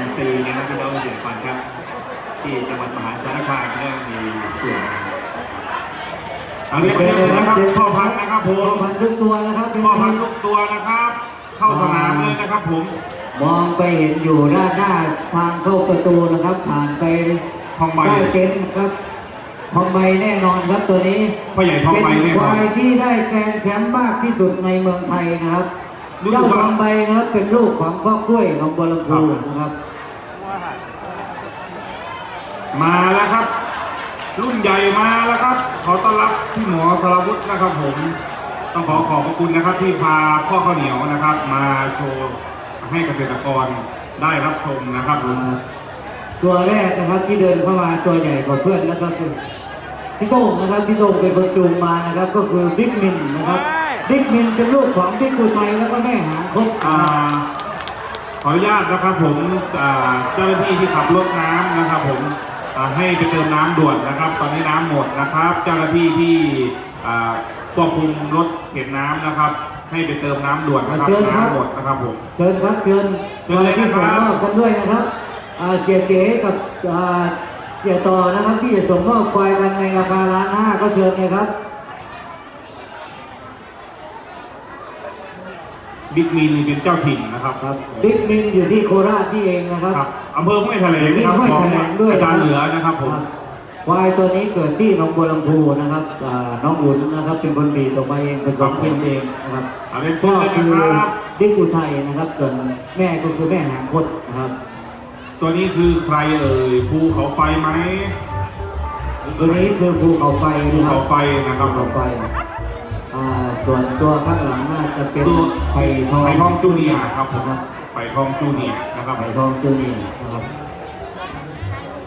นซีนะครับพี่น้องเกษตรกรครับ ที่จังหวัดมหาสารคามได้มีส่วนเอาเรียกไปเลยนะครับพ่อพันธุ์นะครับผพ่อมพันธุ์ทุกตัวนะครับพ่อพันธุ์ทุกตัวนะครับ เข้าสนามเลยนะครับผม มองไปเห็นอยู่ด้านหน้าทางเข้าประตูนะครับ ผ่านไปทองใบได้เต็นท์นะครับทองใบแน่นอนครับตัวนี้พ่อใหญ่ทองใบเป็นแน่คนอวานยที่ได้แกรนด์แชมป์มากที่สุดในเมืองไทยนะครับ รู้สึเจ้ากว่าทองใบนะครับเป็นลูกของพ่อกล้วยของบัวลำพูครับ นะครับ มาแล้วครับ รุ่นใหญ่มาแล้วครับ ขอต้อนรับพี่หมอสรวุฒินะครับผม ต้องขอขอบพระคุณนะครับที่พาพ่อข้าวเหนียวนะครับ มาโชว์ให้เกษตรกรได้รับชมนะครับผมตัวแรกนะครับที่เดินเข้ามาตัวใหญ่กว่าเพื่อนแล้วก็คือพี่โต้งนะครับพี่โต้งเป็นคนจูงมานะครับ ก็คือบิ๊กมินนะครับ บิ๊กมินเป็นลูกของบิ๊กกุไทยแล้วก็แม่หางคบอ่าขออนุญาตนะครับผมอ่าเจ้าหน้าที่ที่ขับรถน้ำนะครับผมอ่าให้ไปเติมน้ำด่วนนะครับ ตอนนี้น้ำหมดนะครับ เจ้าหน้าที่ที่อ่าควบคุมรถเข็นน้ำนะครับ ให้ไปเติมน้ำด่วนนะครับน้ำหมดนะครับผม เชิญครับเชิญเชิญเลยที่นะครับ ส่งมอบกันด้วยนะครับอ่าเสียเก๋กับอ่าเสียต่อนะครับที่จะส่งมอบควายกันในราคาล้านห้าก็เชิญเลยครับ บิ๊กมีนนี่เป็นเจ้าถิ่นนะครับครับบิ๊กมินอยู่ที่โคราชที่เองนะครับครับอำเภอห้วยแถลงนะครับห้วยขอแถงลงด้วยอาจารย์เหลือนะครับผมควายตัวนี้เกิดที่หนองบัวลำพูนะครับอ่าน้องอุ่นนะครับ เป็นคนบีตกมาเองผสมเทียมเองนะครับเอาเรียนพ่เชิอญเลยคือนะครับบิ๊กอุทัยนะครับ ส่วนแม่ก็คือแม่หางคดนะครับ ตัวนี้คือใครเอ่ยภูเขาไฟไหมตัวนี้คือภูเขาไฟภูนะครัเขาบไฟนะครับภูเขาไฟอ่า ส่วนตัวข้างหลังน่าจะเป็นตัวไผ่ทองไผ่ทองจูเนียร์ครับผมนะครับไผ่ทองจูเนียร์นะครับไผ่ทองจูเนียร์นะครับ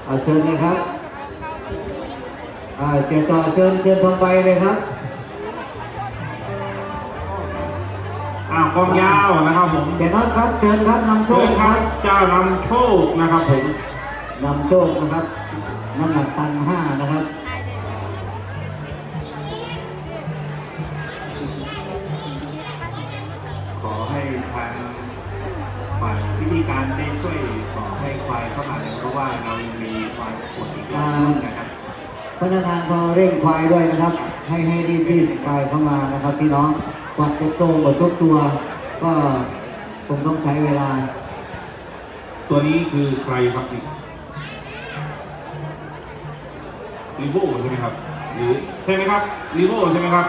เอาเชิญเลยครับอ่าเชิญต่อเชิญเชิญทองไปเลยครับอ้าวกองยาวนะครับผมเชิญน็อตครับเชิญครับนำโชเชิคญคครัรับบเจ้านำโชคนะครับผมนำโชคนะครับน้ำหนักตันห้านะครับ ธีการได้ช่วยขอให้ควายเข้ามาเลยเพราะว่าเรายังมีควายปวดอีกหลายรุ่นนะครับพนักงานก็เร่งควายด้วยนะครับ ให้ให้รีบรีบควายเข้ามานะครับ พี่น้องกว่าจะโตหมดทุกตัว ก็คงต้องใช้เวลา ตัวนี้คือใครครับนี่รีโวใช่ไหมครับ หรือใช่ไหมครับรีโวใช่ไหมครับ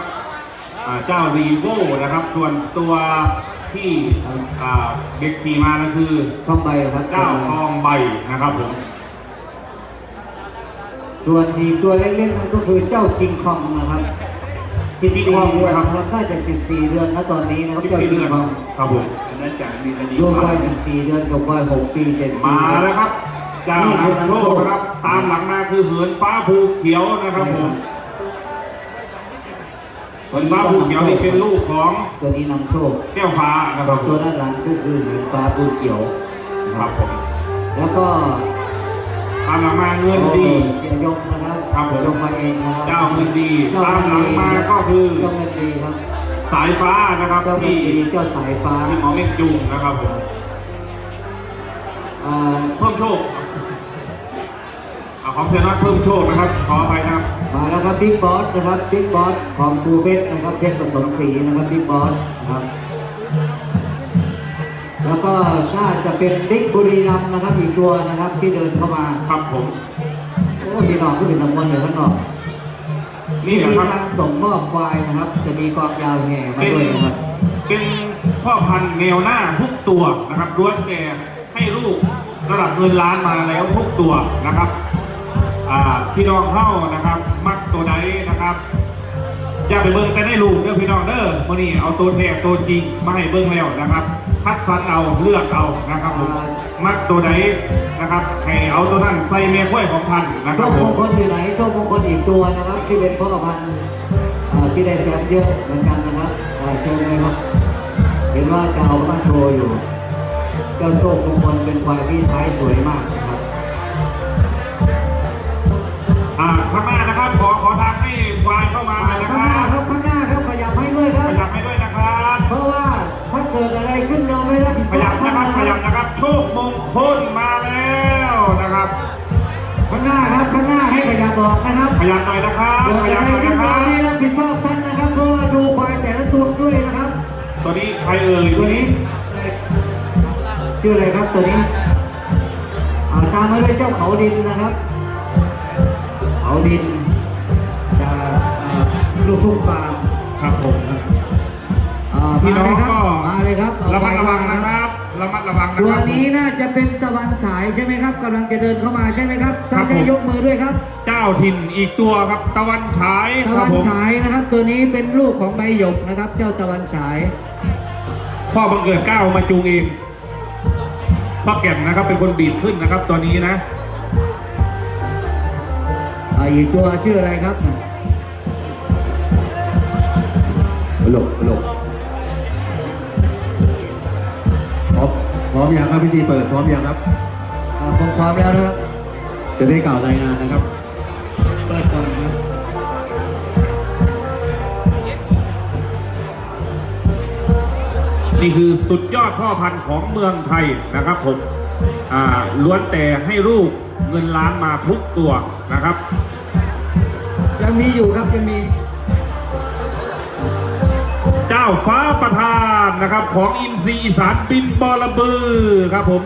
อ่าเจ้ารีโวนะครับ ส่วนตัว ที่อ่าเด็กขี่มานะคือท่องใบครับเจ้าทองใบนะครับผม ส่วนอีกตัวเล็กๆนั่นก็คือเจ้าคิงคองนะครับ14เดือนครับน่าจะ14เดือนนะตอนนี้นะครับสิบเจ้าสี่คิเดืงอนคองครับผมเนื่องจากมีคดีลูกควาวัมย14เดือนกับวัย6ปี7ปี มาแล้วครับเจ้านำโชคนะครับ ตามหลังมาคือเหินฟ้าภูเขียวนะครับผมเหินฟ้าภูเขียวนี่เป็นลูกของตัวนี้นำโชคแก้วฟ้านะครับผตัวมด้านหลังก็คือเหมือนฟ้าปูเขียวนะคครัรับบผมแล้วก็ตามหลังมาเงินดีเสียยงนะครับครับผมยงมาเองนะครับเจ้าเงินดีเจ้ตามหลังมาก็คือเจ้าเงินดีครับสายฟ้านะครับเจ้าเงินที่ดีเจ้าสายฟ้าที่หมอเม่นจุงนะครับผมอ่าเพิ่มโชคเอา ของเซนัทเพิ่มโชคนะครับขออภัยนะครับ มาแล้วครับบิ๊กบอสนะครับบิ๊กบอสของปูเพชรนะครับเพชรผสมสีนะครับบิ๊กบอสนะครับ แล้วก็น่าจะเป็นบิ๊กบุรีรัมย์นะครับอีกตัวนะครับที่เดินเข้ามาครับผมโอ้พี่น้องก็เป็นตำมวลเลยข้างนอกนี่แหละมีครับทางส่งมอบควายนะครับ จะมีกองยาวแห่มาเป็นด้วยนะครับเป็นพ่อพันธุ์แนวหน้าทุกตัวนะครับล้วนแต่ให้ลูกระดับเงินล้านมาแล้วทุกตัวนะครับอ่า พี่น้องเข้านะครับ มักตัวใดนะครับอย่าไปเบิ่งแต่ได้ลูกเด้อพี่น้องเด้อมื่อนี้เอาตัวแท้ตัวจริงมาให้เบิ่งแล้วนะครับ คัดสรรเอาเลือกเอานะครับผมมักตัวใดนะครับให้เอาตัวนั้นใส่แม่กล้วยของพันธุ์นะคโชรับคผมมงคลอยู่ไหนโชคมงคลอีกตัวนะครับ ที่เป็นพ่อพันธุ์อ่าที่ได้แชมป์เยอะเหมือนกันนะครับอ่าเชิญเลยครับ เห็นว่าจะเอามาโชว์อยู่ เจ้าโชคมงคลเป็นควายที่ท้ายสวยมาก อ่าข้างหน้านะครับ ขอขอทางให้ควายเข้ามาหน่อยนะคข้างหรัน้าบครับข้างหน้าครับขยับให้ด้วยคขรับยับให้ด้วยนะครับ เพราะว่าถ้าเกิดอะไรขึ้นเราไม่รับผิดขชอยับบนะครับขยับนะครับชโชคมงคลมาแล้วนะครับ ข้างหน้าครับข้างหน้าให้ขยับออกนะครับขยับหน่อยนะครับเกิดขอะยับไรหน่อยขึ้นะนคมารับให้รับผิดชอบท่านนะครับ เพราะว่าดูควายแต่ละตัวด้วยนะครับ ตัวนี้ใครเอ่ยตัวนี้ชื่ออะไรครับตัวนี้อ่าตามมาด้วยเจ้าเขาดินนะครับเขาดินจากอ่าลูกทุ่งฟาร์มครับผมอ่าพี่น้องมาเลยครับก็มาเลยครับเอาระมัดระวังไปนะครับระมัดระวังนะตัวครับนี้น่าจะเป็นตะวันฉายใช่ไหมครับกำลังจะเดินเข้ามาใช่ไหมครับครัต้อบงใช้ผมยกมือด้วยครับ เจ้าถิ่นอีกตัวครับ ตะวันฉายตะครัวับนผมฉายนะครับ ตัวนี้เป็นลูกของใบหยกนะครับ เจ้าตะวันฉาย พ่อบังเกิดเกล้ามาจูงเองพ่อแก่นนะครับเป็นคนบีบขึ้นนะครับ ตัวนี้นะ อ่าอีกตัวชื่ออะไรครับหลบหลบพร้อมพร้อมยังครับพิธีเปิดพร้อมยังครับอ่าผมพร้อมแล้วนะครับจะได้กล่าวรายงานนะครับ เปิดก่อนครับนี่คือสุดยอดพ่อพันธุ์ของเมืองไทยนะครับผมอ่าล้วนแต่ให้ลูกเงินล้านมาทุกตัว นะครับ ยังมีอยู่ครับยังมี เจ้าฟ้าประธานนะครับ ของอินซีอีสานบินบอระบือครับผม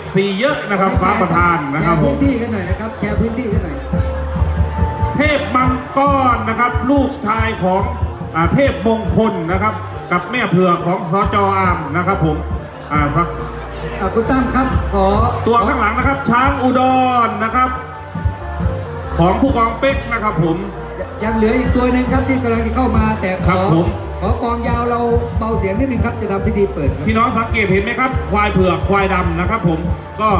FC เยอะนะครับ ฟ้าประธานนะครับแชผพื้มนที่กันหน่อยนะครับแชร์พื้นที่กันหน่อยเทพมังกรนะครับ ลูกชายของอาเทพมงคลนะครับ กับแม่เผือกของสจอามนะครับผมอ่าสักอ่าคุณตั้มครับขอตัวข้างหลังนะครับ ช้างอุดรนะครับ ของผู้กองเป๊กนะครับผม ยังเหลืออีกตัวหนึ่งครับที่กำลังจะเข้ามาแต่ขครัอบผม ขอกองยาวเราเบาเสียงนิดนึงครับจะทำพิธีเปิดครับ พี่น้องสังเกตเห็นไหมครับ ควายเผือกควายดำนะครับผมก็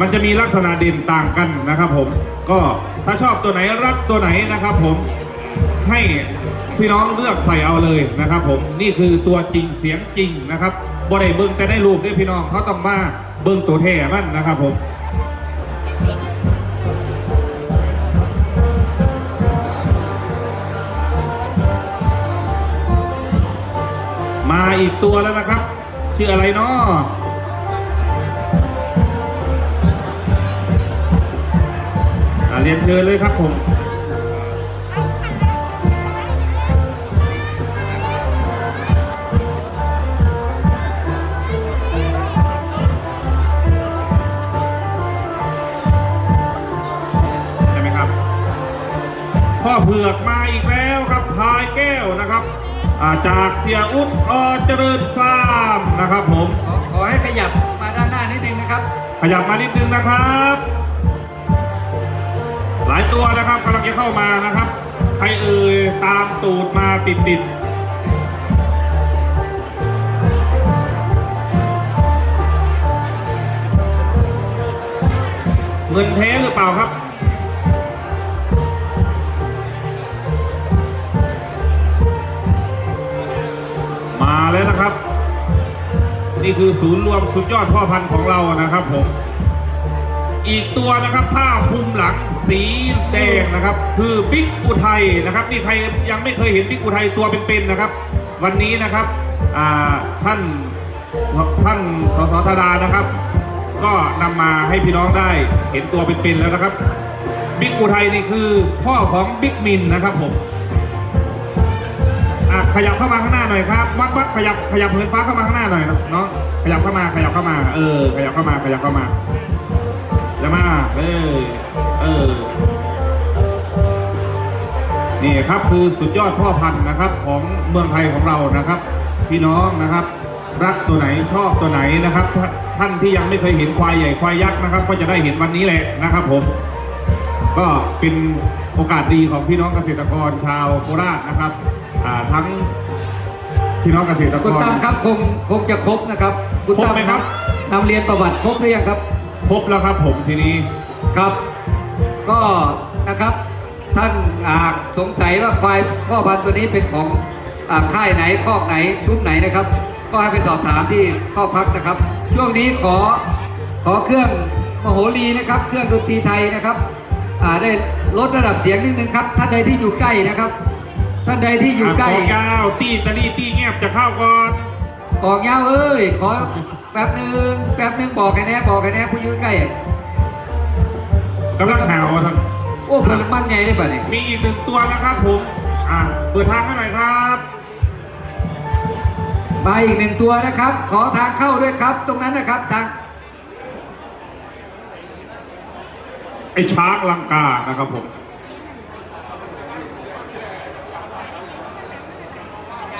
มันจะมีลักษณะเด่นต่างกันนะครับผมก็ถ้าชอบตัวไหนรักตัวไหนนะครับผมให้พี่น้องเลือกใส่เอาเลยนะครับผมนี่คือตัวจริงเสียงจริงนะครับบ่ได้เบิ้งแต่ได้รูปได้พี่น้องเขาต้องมาเบิ้งตัวแท้มันนะครับผม มาอีกตัวแล้วนะครับ ชื่ออะไรเนาะอะเรียนเชิญเลยครับผมใช่ไหมครับพ่อเผือกมาอีกแล้วครับพายแก้วนะครับ จากเสียอุ๊ดอเจริญฟาร์มนะครับผม ขอขอให้ขยับมาด้านหน้านิดนึงนะครับ ขยับมานิดนึงนะครับ หลายตัวนะครับกำลังจะเข้ามานะครับ ใครเอ่ยตามตูดมาติดติดๆเงินแท้หรือเปล่าครับ นี่คือศูนย์รวมสุดยอดพ่อพันธุ์ของเรานะครับผม อีกตัวนะครับผ้าคลุมหลังสีแดงนะครับ คือบิ๊กอุทัยนะครับนี่ใครยังไม่เคยเห็นบิ๊กอุทัยตัวเป็นๆนะครับ วันนี้นะครับท่านท่านสสธดานะครับ ก็นำมาให้พี่น้องได้เห็นตัวเป็นๆแล้วนะครับบิ๊กอุทัยนี่คือพ่อของบิ๊กมินนะครับผม อะขยับเข้ามาข้างหน้าหน่อยครับวัดวัดขยับขยับเหินฟ้าเข้ามาข้างหน้าหน่อยเนาะขยับเข้ามาขยับเข้ามา เออ ขยับเข้ามาขยับเข้ามาจะมาเลยเออนี่ครับคือสุดยอดพ่อพันธุ์นะครับ ของเมืองไทยของเรานะครับ พี่น้องนะครับ รักตัวไหนชอบตัวไหนนะครับทท่านที่ยังไม่เคยเห็นควายใหญ่ควายยักษ์นะครับ ก็จะได้เห็นวันนี้แหละนะครับ ผม ก็เป็นโอกาสดีของพี่น้องเกษตรกรชาวโคราชนะครับ อ่าทั้งพี่น้องเกษตรกคุณรตั้มครับคงคงจะครบนะครับคุณครบตั้มไหมครับ นำเรียนประวัติครบหรือยังครับ ครบแล้วครับผมทีนี้ ครับ ก็นะครับ ท่านอาสงสัยว่าควายพ่อพันธุ์ตัวนี้เป็นของอาค่ายไหนคอกไหนชุดไหนนะครับ ก็ให้ไปสอบถามที่ข้อพักนะครับ ช่วงนี้ขอขอเครื่องมโหรีนะครับ เครื่องดนตรีไทยนะครับอ่าได้ลดระดับเสียงนิดนึงครับท่านใดที่อยู่ใกล้นะครับ ท่านใดที่อยู่ใกล้ขอยาวตีตะลี่ตีแงบจะเข้าก่อนกองยาวเอ้ยขอแป๊บหนึงแป๊บหนึงบอกแค่นี้บอกแค่นี้ผู้อยู่ใกล้กำลังหาวท่านโอ้เพิ่นมันใหญ่ได้ป่ะเนี่ยมีอีกหนึ่งตัวนะครับผมอ่าเปิดทางให้หน่อยครับมาอีกหนึ่งตัวนะครับ ขอทางเข้าด้วยครับ ตรงนั้นนะครับทางไอ้ช้างลังกานะครับผม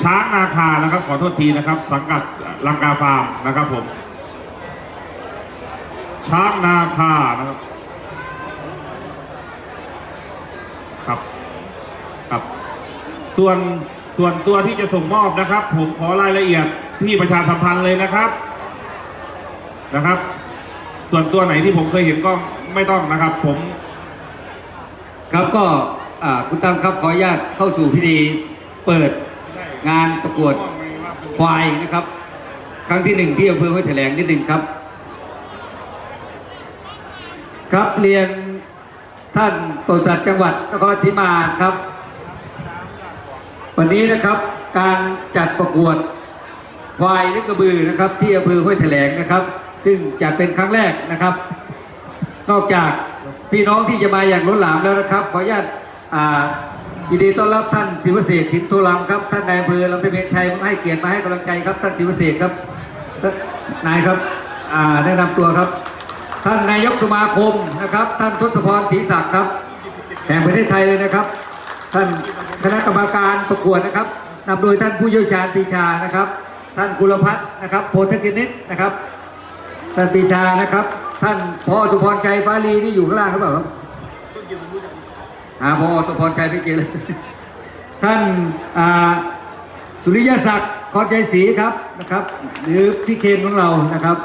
ช้างนาคานะครับ ขอโทษทีนะครับ สังกัดลังกาฟาร์มนะครับผม ช้างนาคานะครับ ครับครับ ส่วนส่วนตัวที่จะส่งมอบนะครับ ผมขอรายละเอียดที่ประชาสัมพันธ์เลยนะครับนะครับ ส่วนตัวไหนที่ผมเคยเห็นก็ไม่ต้องนะครับ ผม ครับก็อ่าคุณตั้มครับขออนุญาตเข้าสู่พิธีเปิด งานประกวดควายนะครับ ครั้งที่หนึ่งที่อำเภอห้วยแถลงนิดหนึ่งครับ ครับเรียนท่านปศุสัตว์จังหวัดนครศรีมาครับ วันนี้นะครับการจัดประกวดควายหรือกระบือนะครับ ที่อำเภอห้วยแถลงนะครับ ซึ่งจะเป็นครั้งแรกนะครับ นอกจากพี่น้องที่จะมาอย่างล้นหลามแล้วนะครับ ขออนุญาตอ่า ยินดีต้อนรับท่านศิวเศรษฐ์ถินโทรามครับ ท่านนายอำเภอลำตะเบนชัยมาให้เกียรติมาให้กำลังใจครับ ท่านศิวเศรษฐ์ครับนายครับแนะนำตัวครับ ท่านนายกสมาคมนะครับ ท่านทศพรศรีศักดิ์ครับแห่งประเทศไทยเลยนะครับ ท่านคณะกรรมการประกวดนะครับนำโดยท่านผู้เชี่ยวชาญปีชานะครับ ท่านกุลพัฒน์นะครับโพธิกินิตนะครับท่านปีชานะครับ ท่านพอสุพรชัยฟ้าลีนี่อยู่ข้างล่างหรือเปล่าครับ อาพอสุพรชัยพิเจอเลท่านาสุริยศักดิ์คอนใจศรีครับนะครับ หรือพี่เคนของเรานะครับ